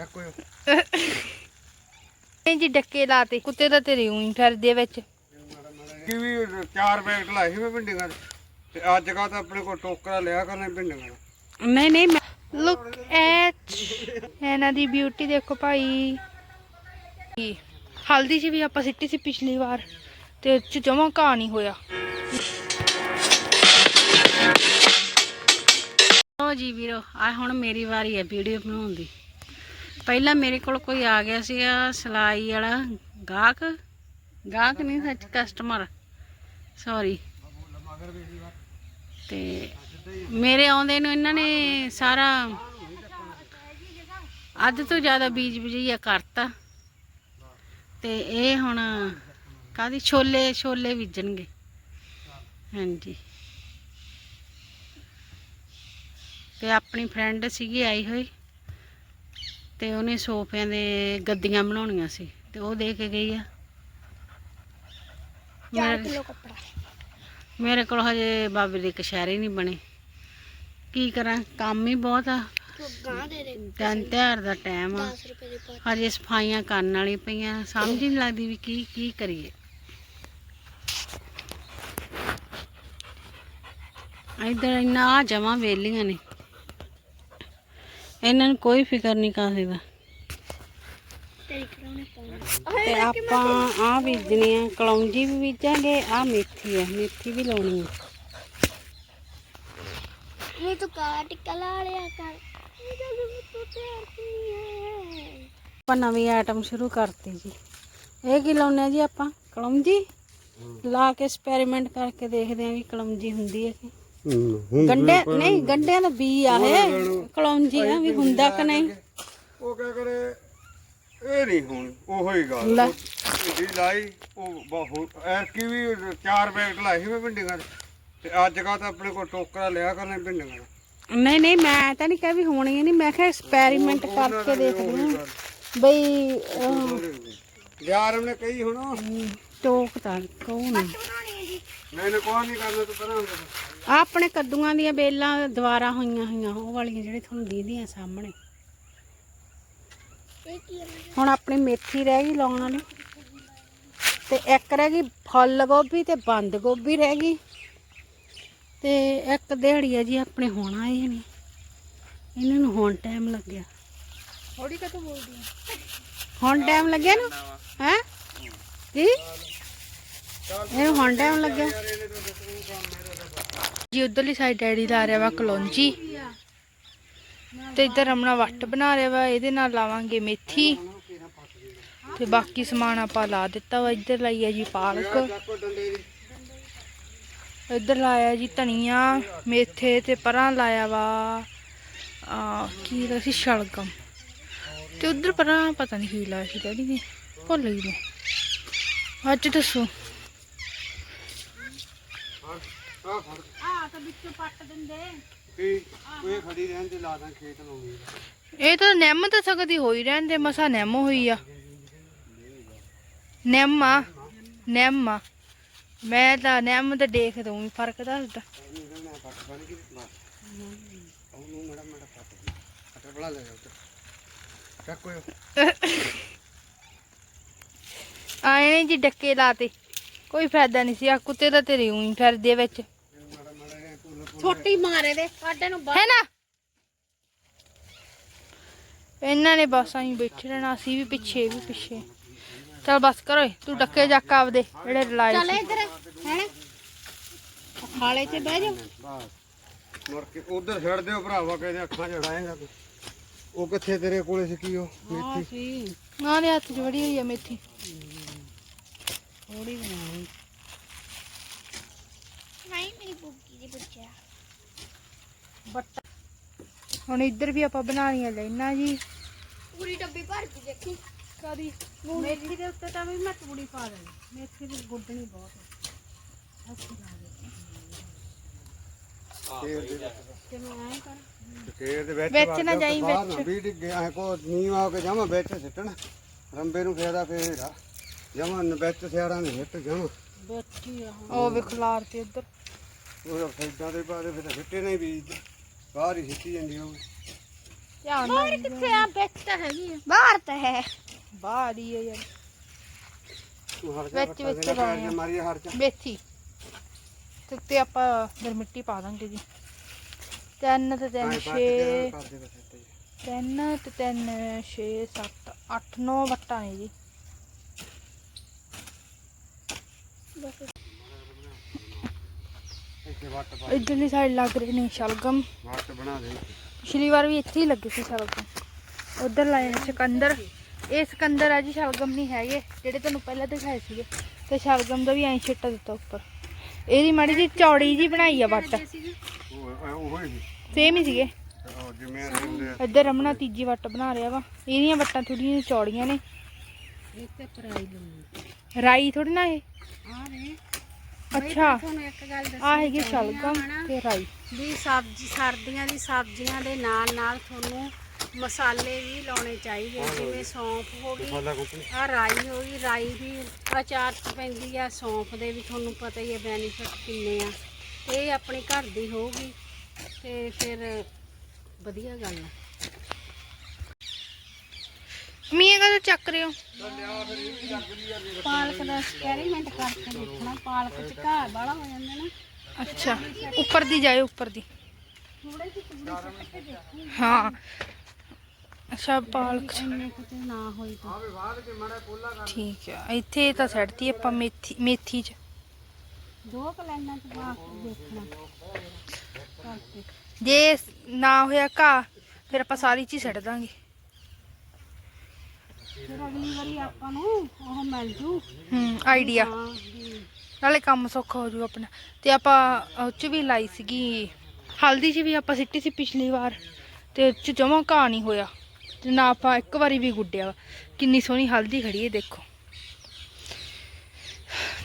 ਚੱਕੋ। ਨਹੀਂ ਜੀ ਡੱਕੇ ਲਾਤੇ ਕੁੱਤੇ ਤਾਂ ਤੇਰੇ ਉਹੀ ਫਿਰਦੇ ਵਿੱਚ। ਕੀ ਵੀ ਚਾਰ ਪੈਕਟ ਲਾਏ ਸੀ ਮੈਂ ਭਿੰਡੀਆਂ ਦੇ। ਤੇ ਅੱਜ ਕਾ ਤਾਂ ਆਪਣੇ ਕੋਲ ਟੋਕਰਾ ਲਿਆ ਕਰਨੇ ਭਿੰਡੀਆਂ ਦਾ। ਨਹੀਂ ਨਹੀਂ ਲੁੱਕ ਐਟ ਇਹਨਾਂ ਦੀ ਬਿਊਟੀ ਦੇਖੋ ਭਾਈ। ਕੀ, ਹਲਦੀ 'ਚ ਵੀ ਆਪਾਂ ਸਿੱਟੀ ਸੀ ਪਿਛਲੀ ਵਾਰ ਤੇ ਇਹ 'ਚ ਜਮਾ ਘਾਹ ਨਹੀਂ ਹੋਇਆ। ਜੀ ਵੀਰੋ ਆ ਹੁਣ ਮੇਰੀ ਵਾਰੀ ਹੈ ਵੀਡੀਓ ਬਣਾਉਣ ਦੀ। ਪਹਿਲਾਂ ਮੇਰੇ ਕੋਲ ਕੋਈ ਆ ਗਿਆ ਸੀਗਾ ਸਿਲਾਈ ਵਾਲਾ ਗਾਹਕ। ਗਾਹਕ ਨਹੀਂ, ਸੱਚ ਕਸਟਮਰ ਸੌਰੀ ਤੇ ਮੇਰੇ ਆਉਂਦੇ ਨੂੰ ਇਹਨਾਂ ਨੇ ਸਾਰਾ ਅੱਧ ਤੋਂ ਜ਼ਿਆਦਾ ਬੀਜ ਬਜਈਆ ਕਰਤਾ। ਤੇ ਇਹ ਹੁਣ ਕਾਦੀ ਛੋਲੇ ਛੋਲੇ ਬੀਜਣਗੇ। ਹਾਂਜੀ। ਤੇ ਆਪਣੀ ਫਰੈਂਡ ਸੀਗੀ ਆਈ ਹੋਈ। ਤੇ ਉਹਨੇ ਸੋਫਿਆਂ ਦੇ ਗੱਦੀਆਂ ਬਣਾਉਣੀਆਂ ਸੀ ਤੇ ਉਹ ਦੇ ਕੇ ਗਈ ਆ। ਮੇਰੇ ਕੱਪੜਾ। ਮੇਰੇ ਕੋਲ ਹਜੇ ਬਾਬੇ ਦੇ ਕਸ਼ਹਿਰੇ ਨਹੀਂ ਬਣੇ। ਕੀ ਕਰਾਂ ਕੰਮ ਹੀ ਬਹੁਤ ਆ। ਗਾਂ ਦੇ ਦੇ। ਦਿਨ ਤਿਉਹਾਰ ਦਾ ਟਾਈਮ ਆ। 10 ਰੁਪਏ ਦੇ ਪਾ ਹਜੇ ਸਫਾਈਆਂ ਕਰਨ ਵਾਲੀ ਪਈਆਂ। ਸਮਝ ਹੀ ਨਹੀਂ ਲੱਗਦੀ ਵੀ ਕੀ ਕੀ ਕਰੀਏ। ਇਧਰ ਇੰਨਾ ਜਮਾ ਵੇਲੀਆਂ ਨੇ। ਇਹਨਾਂ ਨੂੰ ਕੋਈ ਫਿਕਰ ਨਹੀਂ ਕਾਸੇ ਦਾ। ਤੇ ਆਪਾਂ ਆ ਬੀਜਣੀ ਆ ਕਲੌਂਜੀ ਵੀ ਬੀਜਾਂਗੇ ਆ ਮੇਥੀ ਆ ਮੇਥੀ ਵੀ ਲਾਉਣੀ ਆ। ਇਹ ਤੂੰ ਕਾ ਟਿੱਕਾ ਲਾ ਲਿਆ ਕਰ। ਆਪਾਂ ਨਵੀਂ ਆਈਟਮ ਸ਼ੁਰੂ ਕਰਤੀ ਜੀ। ਇਹ ਕੀ ਲਾਉਨੇ ਆ ਜੀ ਆਪਾਂ? ਕਲੌਂਜੀ ਲਾ ਕੇ ਐਕਸਪੈਰੀਮੈਂਟ ਕਰਕੇ ਦੇਖਦੇ ਆ ਵੀ ਕਲੌਂਜੀ ਹੁੰਦੀ ਹੈ ਕਿ ਗੰਡੇ ਨਹੀਂ ਗੰਡਿਆਂ ਦਾ ਬੀ ਆ ਇਹ ਕਲੌਂਜੀ ਆ ਵੀ ਹੁੰਦਾ ਕਿ ਨਹੀਂ? ਉਹ ਕਿਆ ਕਰੇ ਇਹ ਨਹੀਂ ਹੁਣ ਉਹੋ ਹੀ ਗੱਲ। ਲੈ। ਭਿੰਡੀ ਲਾਈ ਉਹ ਬਹੁਤ ਐਰ ਕੀ ਵੀ ਚਾਰ ਪੈਕਟ ਸੀ ਮੈਂ ਭਿੰਡੀਆਂ ਦੇ। ਤੇ ਅੱਜ ਕਾ ਤਾਂ ਆਪਣੇ ਕੋਲ ਟੋਕਰਾ ਲਿਆ ਕਰਨੇ ਭਿੰਡੀਆਂ ਦਾ। ਨਹੀਂ ਨਹੀਂ ਮੈਂ ਤਾਂ ਨਹੀਂ ਕਿਹਾ ਵੀ ਹੋਣੀ ਨਹੀਂ ਮੈਂ ਕਿਹਾ ਐਕਸਪੈਰੀਮੈਂਟ ਕਰਕੇ ਦੇਖਦੇ ਆ ਬਈ ਅਹ, ਯਾਰ ਉਹਨੇ ਕਹੀ ਹੁਣ। ਟੋਕ ਤਾਂ ਕਹੂੰ ਨਾ ਮੈਨੇ ਕੋਈ ਨਹੀਂ ਕਰਨਾ ਤੂੰ ਪਰਾਂ ਹੋ ਜਾ। ਆਪਣੇ ਕੱਦੂਆਂ ਦੀਆਂ ਬੇਲਾਂ ਦੁਬਾਰਾ ਹੋਈਆਂ ਹੋਈਆਂ ਉਹ ਵਾਲੀਆਂ ਜਿਹੜੇ ਤੁਹਾਨੂੰ ਦੀਦੀਆਂ ਸਾਹਮਣੇ। ਹੁਣ ਆਪਣੀ ਮੇਥੀ ਰਹਿ ਗਈ ਲਾਉਣ ਵਾਲੀ। ਤੇ ਇੱਕ ਰਹਿ ਗਈ ਫੁੱਲ ਗੋਭੀ ਤੇ ਬੰਦ ਗੋਭੀ ਰਹਿ ਗਈ। ਤੇ ਇੱਕ ਦਿਹਾੜੀ ਆ ਜੀ ਆਪਣੇ ਹੁਣ ਆਏ ਨੇ ਇਹਨਾਂ ਨੂੰ ਹੁਣ ਟਾਈਮ ਲੱਗਿਆ। ਥੋੜੀ ਕਾ ਤੂੰ ਬੋਲਦੀ ਹੈ ਹੁਣ ਟਾਈਮ ਲੱਗਿਆ ਨਾ? ਹੈ? ਕੀ? ਇਹਨੂੰ ਹੁਣ ਟਾਈਮ ਲੱਗਿਆ। ਜੀ ਉਧਰਲੀ ਸਾਈਡ ਡੈਡੀ ਲਾ ਰਿਹਾ ਵਾ ਕਲੌਂਜੀ ਤੇ ਇੱਧਰ ਆਪਣਾ ਵੱਟ ਬਣਾ ਰਿਹਾ ਵਾ ਇਹਦੇ ਨਾਲ ਲਾਵਾਂਗੇ ਮੇਥੀ ਤੇ ਬਾਕੀ ਸਮਾਨ ਆਪਾਂ ਲਾ ਦਿੱਤਾ ਵਾ ਇੱਧਰ ਲਾਈ ਹੈ ਜੀ ਪਾਲਕ ਚੱਕੋ ਡੰਡੇ ਦੀ ਇੱਧਰ ਲਾਇਆ ਜੀ ਧਨੀਆ ਮੇਥੇ ਤੇ ਪਰਾਂ ਲਾਇਆ ਵਾ ਆ ਕੀ ਦਾ ਸੀ ਸ਼ਲਗਮ ਤੇ ਉਧਰ ਪਰਾਂ ਪਤਾ ਨਹੀਂ ਕੀ ਲਾਇਆ ਸੀ ਡੈਡੀ ਨੇ ਭੁੱਲ ਗਈ ਮੈਂ ਅੱਜ ਦੱਸੋ ਆ ਫੜ ਆ ਤਾਂ ਵਿੱਚੋਂ ਪੱਟ ਦਿੰਦੇ। ਕੀ ਇਹ ਖੜੀ ਰਹਿਣ ਤੇ ਲਾ ਦਾਂ ਖੇਤ ਲਾਉਂਗੀ ਇਹ ਤਾਂ ਨਿੰਮ ਤਾਂ ਸਕਦੀ ਹੋਈ ਰਹਿੰਦੇ ਮਸਾ ਨਿੰਮ ਹੋਈ ਆ। ਨਿੰਮ ਆ ਨਿੰਮ ਆ। ਮੈਂ ਤਾਂ ਨਿੰਮ ਤਾਂ ਦੇਖ ਦਊਂਗੀ ਫ਼ਰਕ ਦੱਸਦਾ ਉਹਨੂੰ ਪੱਟ ਬਣ ਗਈ ਬਸ ਉਹਨੂੰ ਮੜਾ ਮੜਾ ਪੱਟ ਪੱਟ ਬਣਾ ਲੈ ਉੱਤੇ ਚੱਕੋ ਆਏ ਨੇ ਜੀ ਡੱਕੇ ਲਾਤੇ ਕੋਈ ਫਾਇਦਾ ਨਹੀਂ ਸੀ ਆ ਕੁੱਤੇ ਤਾਂ ਤੇਰੇ ਉਹੀ ਫਿਰਦੇ ਵਿੱਚ। ਛੋਟੀ ਮਾਰੇ ਦੇ ਸਾਡੇ ਨੂੰ ਹੈ ਨਾ? ਇਹਨਾਂ ਨੇ ਬਸ ਆਈ ਬੈਠੇ ਰਹਿਣਾ ਅਸੀਂ ਵੀ ਪਿੱਛੇ ਵੀ ਪਿੱਛੇ। ਚਲ ਬਸ ਕਰੋ ਤੂੰ ਡੱਕੇ ਜੱਕ ਆਪਦੇ ਜਿਹੜੇ ਲਾਏ ਚੱਲ ਇੱਧਰ ਹੈ ਖਾਲੇ 'ਚ ਬਹਿ ਜਾ ਬਸ ਮੁੜ ਕੇ ਉਧਰ ਛੱਡ ਦਿਓ ਭਰਾਵਾ ਕਹਿੰਦੇ ਅੱਖਾਂ ਜੜਾਏਗਾ ਤੂੰ। ਉਹ ਕਿੱਥੇ ਤੇਰੇ ਕੋਲੇ ਸੀ ਕੀ ਉਹ ਮੇਥੀ? ਸੀ। ਨਾ ਦੇ ਹੱਥ 'ਚ ਵੜੀ ਹੋਈ ਆ ਮੇਥੀ। ਥੋੜੀ ਬਣਾਈ ਨਹੀਂ ਮੇਰੀ ਬੁੱਗੀ ਦੀ ਬੱਚਾ ਬੱਟਾ। ਹੁਣ ਇੱਧਰ ਵੀ ਆਪਾਂ ਬਣਾਉਣੀਆਂ ਲੈਣਾ ਜੀ। ਪੂਰੀ ਡੱਬੀ ਭਰ ਕੇ ਦੇਖੀ। ਕਦੀ? ਮੇਥੀ ਦੇ ਉੱਤੇ ਤਾਂ ਵੀ ਮੈਂ ਤੂੜੀ ਪਾ ਦੇਣੀ ਮੇਥੀ ਦੀ ਗੁੱਡਣੀ ਬਹੁਤ। ਹੈ ਅੱਛੀ ਤੇ ਮੈਂ ਐਂ ਕਰ। ਖੇਰ ਦੇ ਵਿੱਚ ਵਿੱਚ ਵੜ ਨਾ ਜਾ, ਜਾਈਂ ਬਾਹਰ ਵਿੱਚ। ਨਾ ਵੀ ਡਿੱਗੇ ਐ ਕੋ ਨੀਵਾ ਹੋ ਕੇ ਜਾਵਾਂ ਵਿੱਚ ਸਿੱਟਣ। ਰੰਬੇ ਨੂੰ ਫੇਰਾ ਵਿੱਚ ਨੇ ਹਿੱਟ ਆ ਉਹ ਤੇ ਉੱਧਰ ਉਹ ਸਾਈਡਾਂ ਦੇ ਬਾਰੇ ਫਿਰ ਸਿੱਟੇ ਨਹੀਂ ਬੀਜ ਬਾਹਰ ਹੀ ਸਿੱਟੀ ਜਾਂਦੀ ਉਹ ਧਿਆਨ ਨਾਲ ਕਿੱਥੇ ਆ? ਵਿੱਚ ਤਾਂ ਹੈਗੀ ਆ। ਬਾਹਰ ਤਾਂ ਹੈ। ਬਾਹਰ ਹੀ ਹੈ ਯਾਰ। ਵਿੱਚ ਵਿੱਚ ਲਾਉਣੇ ਆ। ਮਾਰੀ ਹਰ ਚ। ਮੇਥੀ ਤੇ ਉੱਤੇ ਆਪਾਂ ਫਿਰ ਮਿੱਟੀ ਪਾ ਦਾਂਗੇ ਜੀ। ਤਿੰਨ ਤੇ ਤਿੰਨ ਛੇ ਤਿੰਨ ਤੇ ਤਿੰਨ ਛੇ ਸੱਤ ਅੱਠ ਨੌ ਵੱਟਾਂ ਨੇ ਜੀ। ਇਧਰਲੀ ਸਾਈਡ ਲੱਗ ਰਹੇ ਨੇ ਸ਼ਲਗਮ। ਵੱਟ ਬਣਾ ਦੇ ਪਿਛਲੀ ਵਾਰ ਵੀ ਇੱਥੇ ਹੀ ਲੱਗੇ ਸੀ ਸ਼ਲਗਮ। ਉਧਰ ਲਾਏ ਨੇ ਸਿਕੰਦਰ। ਇਹ ਸਿਕੰਦਰ ਆ ਜੀ ਸ਼ਲਗਮ ਨਹੀਂ ਹੈਗੇ ਜਿਹੜੇ ਤੁਹਾਨੂੰ ਪਹਿਲਾਂ ਦਿਖਾਏ ਸੀਗੇ। ਤੇ ਸ਼ਲਗਮ ਦਾ ਵੀ ਐਂ ਛਿੱਟਾ ਦਿੱਤਾ ਉੱਪਰ। ਇਹਦੀ ਮਾੜੀ ਜੀ ਚੌੜੀ ਜੀ ਬਣਾਈ ਆ ਵੱਟ। ਉਹ ਉਹ ਹੀ ਸੇਮ ਹੀ ਸੀਗੇ। ਇੱਧਰ ਰਮਣਾ ਤੀਜੀ ਵੱਟ ਬਣਾ ਰਿਹਾ ਵਾ। ਇਹਦੀਆਂ ਵੱਟਾਂ ਥੋੜੀਆਂ ਚੌੜੀਆਂ ਨੇ। ਇਹ ਤੇ ਪਰਾਈ ਲੰਮੀ ਰਾਈ ਥੋੜੀ ਨਾ ਇਹ? ਅੱਛਾ ਤੁਹਾਨੂੰ ਇੱਕ ਗੱਲ ਦੱਸ ਆ ਹੈਗੀ ਸ਼ਲਗਮ ਤੇ ਰਾਈ। ਵੀ ਸਬਜ਼ੀ ਸਰਦੀਆਂ ਦੀ ਸਬਜ਼ੀਆਂ ਦੇ ਨਾਲ ਨਾਲ ਤੁਹਾਨੂੰ ਮਸਾਲੇ ਵੀ ਲਾਉਣੇ ਚਾਹੀਦੇ ਆ, ਜਿਵੇਂ ਸੌਂਫ ਹੋ ਗਈ ਆ ਰਾਈ ਹੋ ਗਈ ਰਾਈ ਵੀ ਅਚਾਰ ਚ ਪੈਂਦੀ ਆ ਸੌਂਫ ਦੇ ਵੀ ਤੁਹਾਨੂੰ ਪਤਾ ਹੀ ਹੈ ਬੈਨੀਫਿਟ ਕਿੰਨੇ ਆ। ਇਹ ਆਪਣੇ ਘਰ ਦੀ ਹੋਊਗੀ ਤੇ ਫਿਰ ਵਧੀਆ ਗੱਲ ਆ। ਮੀਆਂ ਕਦੋਂ ਚੱਕ ਰਹੇ ਹੋ? ਪਾਲਕ ਦਾ ਐਕਸਪੈਰੀਮੈਂਟ ਕਰਕੇ ਦੇਖਣਾ ਪਾਲਕ ਚ ਘਾਹ ਵਾਲਾ ਹੋ ਜਾਂਦਾ ਨਾ। ਅੱਛਾ ਉੱਪਰ ਦੀ ਜਾਏ ਉੱਪਰ ਦੀ। ਥੋੜੇ ਜਿਹੀ ਤੂੜੀ ਸੁੱਟ ਕੇ ਦੇਖੋ। ਹਾਂ। ਅੱਛਾ ਪਾਲਕ ਇੰਨੇ ਨਾ ਹੋਈ ਤਾਂ। ਠੀਕ ਆ ਇੱਥੇ ਤਾਂ ਸੜਤੀ ਆਪਾਂ ਮੇਥੀ ਮੇਥੀ ਚ। ਦੋ ਕਲੈਨਾਂ ਚ ਕੇ ਦੇਖਣਾ। ਕਰਕੇ। ਜੇ ਨਾ ਹੋਇਆ ਘਾ ਫਿਰ ਆਪਾਂ ਸਾਰੀ ਚੀਜ਼ ਛੱਡ ਦਾਂਗੇ। ਫਿਰ ਅਗਲੀ ਵਾਰੀ ਆਪਾਂ ਨੂੰ ਉਹ ਮਿਲ ਜੂ। ਹੂੰ ਆਈਡੀਆ ਹਾਂ ਵੀ ਨਾਲੇ ਕੰਮ ਸੌਖਾ ਹੋ ਜੂ ਆਪਣਾ। ਤੇ ਆਪਾਂ ਉਹ ਚ ਵੀ ਲਾਈ ਸੀਗੀ ਹਲਦੀ ਚ ਵੀ ਆਪਾਂ ਸਿੱਟੀ ਸੀ ਪਿਛਲੀ ਵਾਰ। ਤੇ ਉਹ ਚ ਜਮਾ ਘਾਹ ਨਹੀਂ ਹੋਇਆ। ਤੇ ਨਾ ਆਪਾਂ ਇੱਕ ਵਾਰੀ ਵੀ ਗੁੱਡਿਆ ਵਾ। ਕਿੰਨੀ ਸੋਹਣੀ ਹਲਦੀ ਖੜੀ ਹੈ ਦੇਖੋ।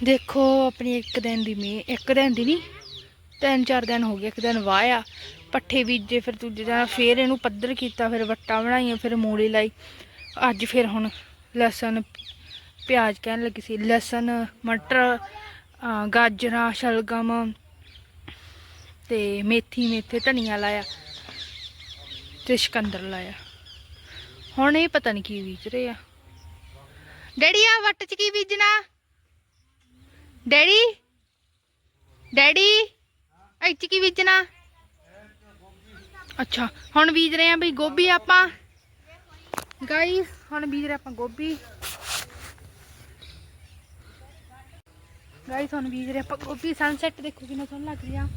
ਦੇਖੋ ਆਪਣੀ ਇੱਕ ਦਿਨ ਦੀ ਮੇ ਇੱਕ ਦਿਨ ਦੀ ਨਹੀਂ ਤਿੰਨ ਚਾਰ ਦਿਨ ਹੋ ਗਏ ਇੱਕ ਦਿਨ ਵਾਇਆ। ਪੱਠੇ ਬੀਜੇ ਫਿਰ ਦੂਜੇ ਦਿਨ ਫਿਰ ਇਹਨੂੰ ਪੱਧਰ ਕੀਤਾ ਫਿਰ ਵੱਟਾਂ ਬਣਾਈਆਂ ਫਿਰ ਮੂਲੀ ਲਾਈ। ਅੱਜ ਫਿਰ ਹੁਣ ਲਸਣ, ਪਿਆਜ਼ ਕਹਿਣ ਲੱਗੀ ਸੀ। ਲਸਣ, ਮਟਰ ਗਾਜਰਾਂ, ਸ਼ਲਗਮ ਤੇ ਮੇਥੀ, ਮੇਥੇ ਧਨੀਆ ਲਾਇਆ ਤੇ ਸ਼ਿਕੰਦਰ ਲਾਇਆ। ਹੁਣ ਇਹ ਪਤਾ ਨਹੀਂ ਕੀ ਬੀਜ ਰਹੇ ਆ। ਡੈਡੀ ਆ ਵੱਟ ਚ ਕੀ ਬੀਜਣਾ? ਡੈਡੀ? ਡੈਡੀ? ਇੱਥੇ ਕੀ ਬੀਜਣਾ? ਅੱਛਾ, ਹੁਣ ਬੀਜ ਰਹੇ ਆ ਬਈ ਗੋਭੀ ਆਪਾਂ। ਗਾਈਸ ਹੁਣ ਬੀਜ ਰਹੇ ਆਪਾਂ ਗੋਭੀ। ਗਾਈਸ ਹੁਣ ਬੀਜ ਰਹੇ ਆਪਾਂ ਗੋਭੀ। ਸਨਸੈਟ ਦੇਖੋ ਕਿੰਨਾ ਸੋਹਣਾ ਲੱਗ ਰਿਹਾ।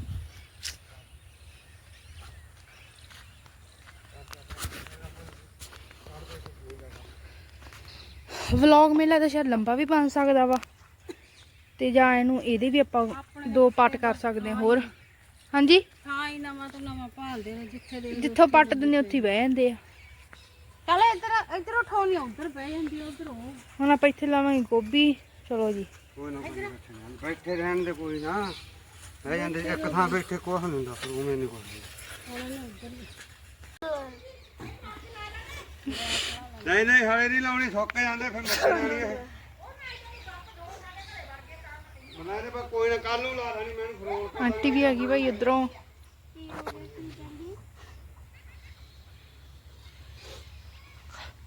ਵਲੌਗ ਮੇਲਾ ਤਾਂ ਸ਼ਾਇਦ ਲੰਬਾ ਵੀ ਬਣ ਸਕਦਾ ਵਾ। ਤੇ ਜਾਂ ਇਹਨੂੰ ਇਹਦੇ ਵੀ ਆਪਾਂ ਦੋ ਪਾਰਟ ਕਰ ਸਕਦੇ ਹਾਂ ਹੋਰ। ਹਾਂਜੀ? ਹਾਂ ਹੀ ਨਵਾਂ ਤੋਂ ਨਵਾਂ ਭਾਲਦੇ ਨੇ ਜਿੱਥੇ ਦੇ ਜਿੱਥੋਂ ਪੱਟ ਦਿੰਦੇ ਉੱਥੇ ਬਹਿ ਜਾਂਦੇ ਆ। ਚੱਲ ਇੱਧਰ ਇੱਧਰ ਉਠਾਉਣੀ ਉੱਧਰ ਬਹਿ ਜਾਂਦੀ ਆ, ਉੱਧਰ ਉਹ ਹੁਣ ਆਪਾਂ ਇੱਥੇ ਲਾਵਾਂਗੇ ਗੋਭੀ। ਚਲੋ ਜੀ। ਕੋਈ ਨਾ ਕੋਈ ਬੈਠੇ ਰਹਿਣ ਬੈਠੇ ਰਹਿਣ ਦੇ ਕੋਈ ਨਾ। ਰਹਿ ਜਾਂਦੇ ਇੱਕ ਥਾਂ ਬੈਠੇ ਕੁਛ ਨਹੀਂ ਹੁੰਦਾ ਪਰ ਉਵੇਂ ਨਹੀਂ ਕੁਛ ਨਹੀਂ ਨਹੀਂ ਹਲੇ ਨਹੀਂ ਲਾਉਣੀ ਸੁੱਕ ਜਾਂਦੇ ਫਿਰ ਮੱਛਰ ਜਾਣਗੇ ਬਣਾ ਦੇ ਬਾ ਕੋਈ ਨਾ ਕੱਲ ਨੂੰ ਲਾ ਲੈਣੀ ਮੈਨੂੰ ਫਰੋਲ ਕਰ ਆਂਟੀ ਵੀ ਹੈਗੀ ਭਾਈ ਉਧਰੋਂ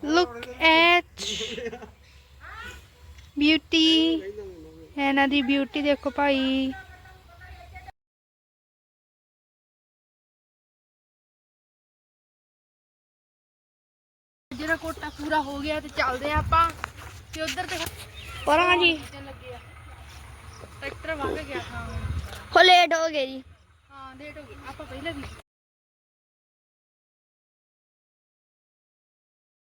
ਲੁੱਕ ਐਟ ਬਿਊਟੀ ਇਹਨਾਂ ਦੀ ਬਿਊਟੀ ਦੇਖੋ ਭਾਈ। ਜਿਹੜਾ ਕੋਟਾ ਪੂਰਾ ਹੋ ਗਿਆ ਤੇ ਚੱਲਦੇ ਆ ਆਪਾਂ। ਤੇ ਉਧਰ ਤੇ ਪਰਾਂ ਜੀ। ਟਰੈਕਟਰ ਵਗ ਗਿਆ। ਹਾਂ। ਹੋ ਲੇਟ ਹੋ ਗਏ ਜੀ। ਹਾਂ ਲੇਟ ਹੋ ਗਈ ਆਪਾਂ ਪਹਿਲਾਂ ਵੀ